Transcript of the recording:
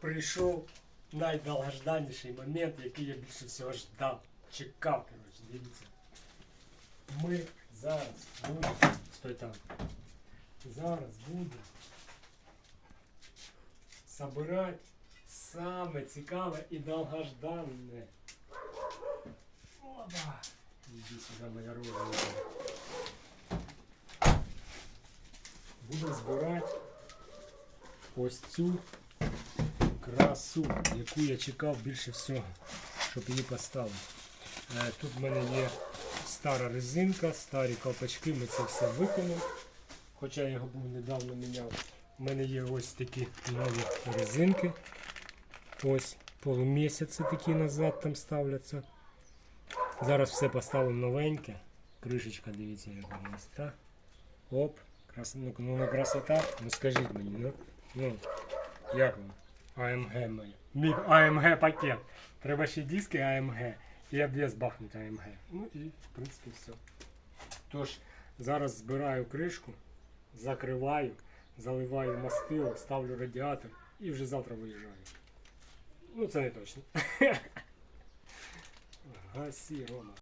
прийшов найдовгожданніший момент, який я більше всього ждав. Чекав, коротше, дивіться. Ми зараз будемо. Стой там. Зараз будемо собирати саме цікаве і довгожданне. Опа! Іди сюди, моя родина. Буду збирати ось цю красу, яку я чекав більше всього, щоб її поставити. Е, Тут в мене є стара резинка, старі колпачки, ми це все виконали. Хоча я його був недавно міняв. У мене є ось такі нові резинки. Ось полумісяці такі назад там ставляться. Зараз все поставимо новеньке. Кришечка, дивіться, яка у нас та. Оп, крас... ну, ну красота. Ну скажіть мені, ну, ну як вам? AMG моє. Мій AMG пакет. Треба ще диски AMG і обвес бахнути AMG. Ну і в принципі все. Тож, зараз збираю кришку, закриваю, заливаю мастило, ставлю радіатор і вже завтра виїжджаю. Ну це не точно. Гасі, Рома.